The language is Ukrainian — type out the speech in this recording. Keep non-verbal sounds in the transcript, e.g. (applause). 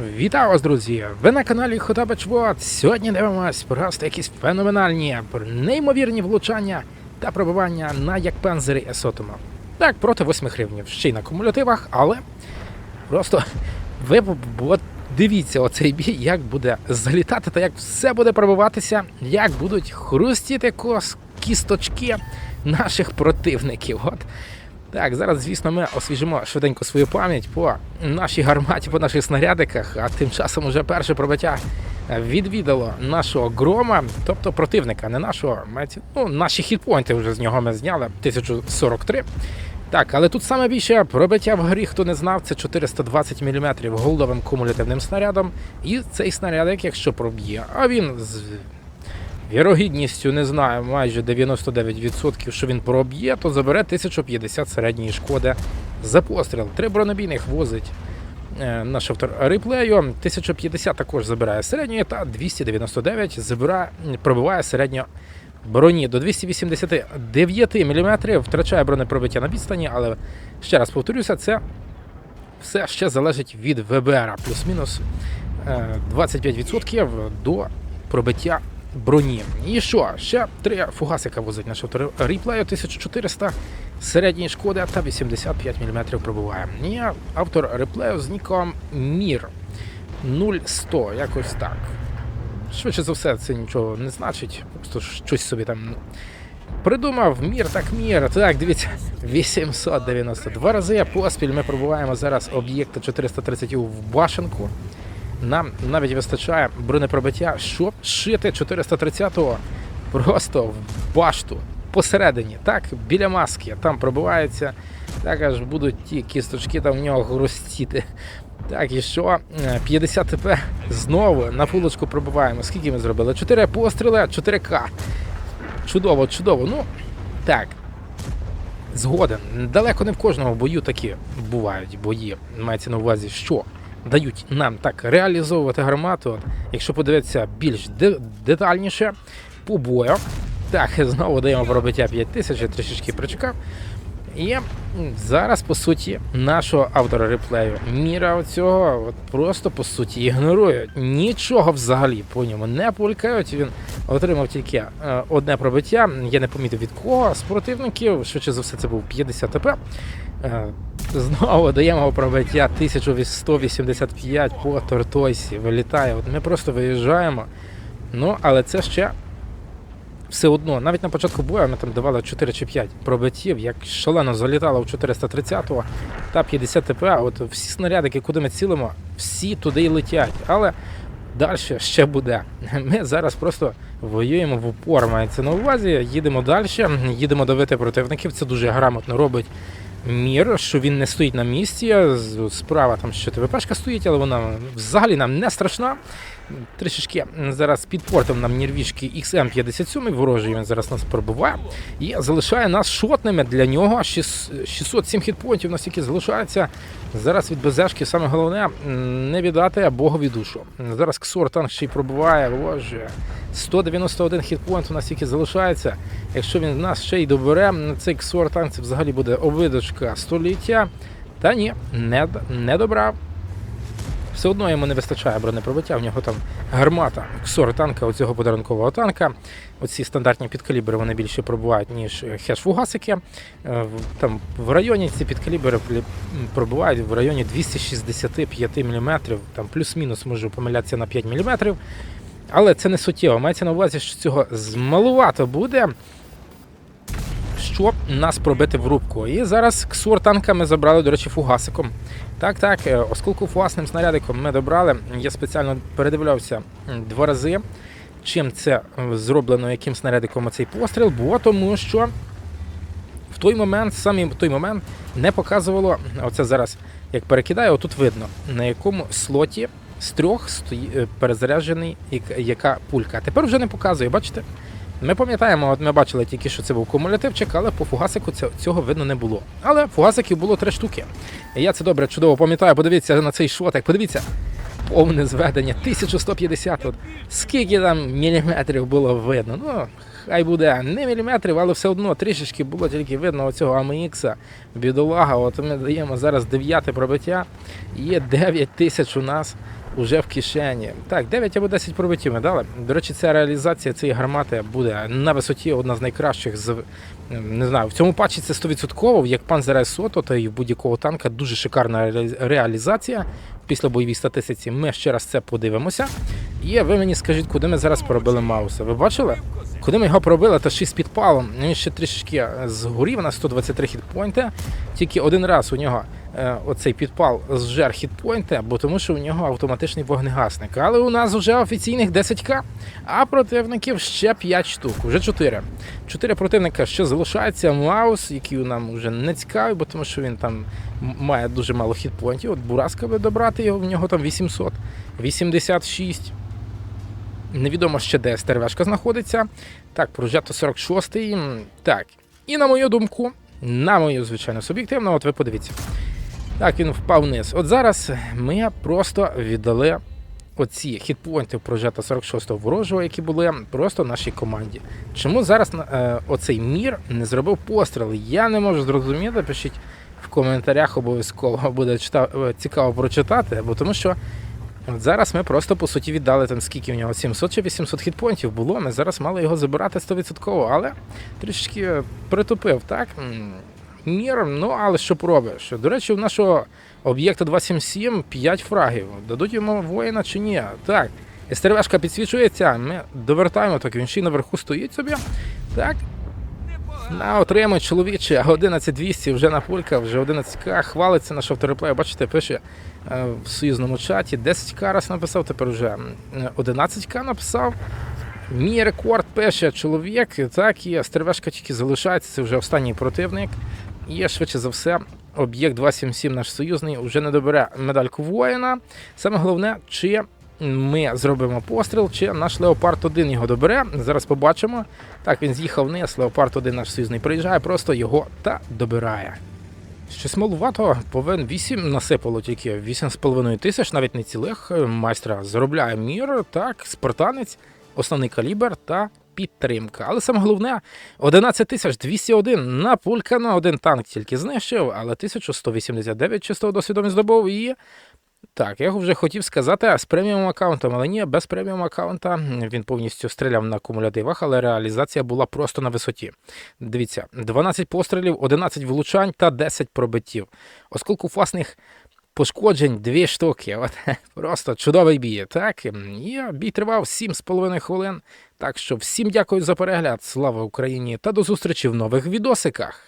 Вітаю вас, друзі! Ви на каналі Хотабач Вот. Сьогодні дивимось просто якісь феноменальні, неймовірні влучання та пробивання на як панзері Есотома. Так, проти 8 гривнів. Ще й на кумулятивах, але просто ви от дивіться оцей бій, як буде залітати та як все буде пробиватися, як будуть хрустіти кос, кісточки наших противників. От так, зараз, звісно, ми освіжимо швиденько свою пам'ять по нашій гарматі, по наших снарядиках, а тим часом уже перше пробиття відвідало нашого грома, тобто противника, не нашого Ну, наші хітпойнти вже з нього ми зняли 1043. Так, але тут саме більше пробиття в грі, хто не знав, це 420 мм голдовим кумулятивним снарядом. І цей снарядик, якщо проб'є, а він з вірогідністю, не знаю, майже 99%, що він проб'є, то забере 1050 середньої шкоди за постріл. Три бронебійних возить е, наш автор реплею. 1050 також забирає середньої, та 299 забирає, пробиває середньо броні до 289 мм, втрачає бронепробиття на відстані, але ще раз повторюся, це все ще залежить від ВБР, плюс-мінус е, 25% до пробиття броні. І що? Ще три фугасика возить наш автор реплею 1400 середньої шкоди та 85 мм пробиває. І автор реплею з ніком Мір 0100, якось так. Швидше за все, це нічого не значить, просто щось собі там придумав. Мір так мір. Так, дивіться, 892 рази поспіль ми пробуваємо зараз об'єкта 430 в башенку. Нам навіть вистачає бронепробиття, щоб шити 430-го просто в башту посередині, так, біля маски. Там пробивається, так аж будуть ті кісточки там в нього хрустіти. Так, і що? Е, 50 ТП знову на фулочку пробиваємо. Скільки ми зробили? 4 постріли, 4К. Чудово, чудово. Ну, так. Згоден. Далеко не в кожному бою такі бувають бої. Мається на увазі, що дають нам так реалізовувати гармату. Якщо подивитися більш детальніше по бою. Так, (laughs) знову даємо пробиття 5000, я трішечки прочекав. І зараз, по суті, нашого автора реплею міра оцього от просто по суті ігнорують. Нічого взагалі по ньому не пулькають. Він отримав тільки е, одне пробиття. Я не помітив від кого з противників. Швидше за все, це був 50 ТП. Знову даємо пробиття 1185 по Тортойсі. Вилітає. От ми просто виїжджаємо. Ну, але це ще все одно, навіть на початку бою ми там давали 4 чи 5 пробиттів, як шалено залітало в 430-го та 50 ТП. От всі снарядики, куди ми цілимо, всі туди й летять. Але далі ще буде. Ми зараз просто воюємо в упор. Мається на увазі. Їдемо далі, їдемо давити противників. Це дуже грамотно робить. Мір, що він не стоїть на місці. Справа там ще ТВПшка стоїть, але вона взагалі нам не страшна. Трішечки зараз під портом нам нервішки XM57 ворожий, він зараз нас пробиває і залишає нас шотними для нього. 607 хітпоінтів настільки залишається. Зараз від БЗшки саме головне не віддати Богові душу. Зараз Ксор танк ще й пробиває. Боже, 191 хітпоінт у нас тільки залишається. Якщо він нас ще й добере, цей Ксор танк це взагалі буде обидочка століття. Та ні, не, не добрав. Все одно йому не вистачає бронепробиття, в нього там гармата ксор танка, оцього подарункового танка. Оці стандартні підкалібри вони більше пробувають, ніж хеш-фугасики. Е, Там в районі ці підкалібри пробувають в районі 265 мм, там плюс-мінус можу помилятися на 5 мм. Але це не суттєво. Мається на увазі, що цього змалувато буде, щоб нас пробити в рубку. І зараз ксор танка ми забрали, до речі, фугасиком. Так, так, е, оскільки фугасним снарядиком ми добрали, я спеціально передивлявся два рази, чим це зроблено, яким снарядиком оцей постріл, бо тому що в той момент, саме в той момент, не показувало, оце зараз як перекидаю, отут видно, на якому слоті з трьох е, перезаряджений яка пулька. Тепер вже не показує, бачите? Ми пам'ятаємо, от ми бачили тільки, що це був кумулятивчик, але по фугасику цього видно не було. Але фугасиків було три штуки. І я це добре, чудово пам'ятаю. Подивіться на цей шотик, подивіться. Повне зведення, 1150. От. Скільки там міліметрів було видно? Ну, хай буде не міліметрів, але все одно трішечки було тільки видно оцього AMX, бідолага. От ми даємо зараз дев'яте пробиття. Є 9 тисяч у нас уже в кишені. Так, 9 або 10 пробиттів ми дали. До речі, ця реалізація цієї гармати буде на висоті одна з найкращих з не знаю, в цьому патчі це 100%, як Panzer Сото, та в будь-якого танка дуже шикарна реалізація. Після бойовій статистиці ми ще раз це подивимося. І ви мені скажіть, куди ми зараз поробили Мауса. Ви бачили? Куди ми його пробили, та ще з підпалом. Він ще трішки згорів на 123 хітпойнти. Тільки один раз у нього е, оцей підпал зжер хітпойнти, бо тому що у нього автоматичний вогнегасник. Але у нас вже офіційних 10к, а противників ще 5 штук, вже 4. Чотири противника ще залишається. Маус, який нам вже не цікавий, бо тому що він там має дуже мало хітпойнтів. От Бураска би добрати його, в нього там 800, 86. Невідомо ще де стервешка знаходиться. Так, прожето 46. м, Так. І на мою думку, на мою, звичайно, суб'єктивно, от ви подивіться. Так, він впав вниз. От зараз ми просто віддали оці хітпойнти прожета 46-го ворожого, які були просто нашій команді. Чому зараз е, оцей мір не зробив постріл? Я не можу зрозуміти. Пишіть в коментарях обов'язково буде чита- е, цікаво прочитати, бо тому що От зараз ми просто по суті віддали там скільки в нього 700 чи 800 хітпонтів було. Ми зараз мали його забирати 100%, але трішки притупив, так? М, Мір, ну але що пробиш? До речі, у нашого об'єкта 277 5 фрагів. Дадуть йому воїна чи ні? Так. СТРВшка підсвічується, ми довертаємо, так він ще й наверху стоїть собі. Так. На отримує чоловіче 11200 вже на пулька, вже 11к, хвалиться наш автореплей. Бачите, пише е, в союзному чаті. 10к раз написав, тепер вже 11к написав. Мій рекорд пише чоловік, так, і стервешка тільки залишається, це вже останній противник. І швидше за все, об'єкт 277 наш союзний вже не добере медальку воїна. Саме головне, чи ми зробимо постріл, чи наш Леопард 1 його добере. Зараз побачимо. Так, він з'їхав вниз, Леопард 1 наш союзний приїжджає, просто його та добирає. Щось малувато, повен 8 насипало тільки 8,5 тисяч, навіть не цілих майстра заробляє мір, так, спартанець, основний калібр та підтримка. Але саме головне 11 тисяч 201 на пулька на один танк тільки знищив, але 1189 чистого досвіду він здобув і. Так, я вже хотів сказати з преміум аккаунтом, але ні, без преміум аккаунта він повністю стріляв на кумулятивах, але реалізація була просто на висоті. Дивіться, 12 пострілів, 11 влучань та 10 пробиттів. Оскільки власних пошкоджень дві штуки. От (laughs) просто чудовий бій. Так, і бій тривав 7,5 хвилин. Так що всім дякую за перегляд. Слава Україні та до зустрічі в нових відосиках.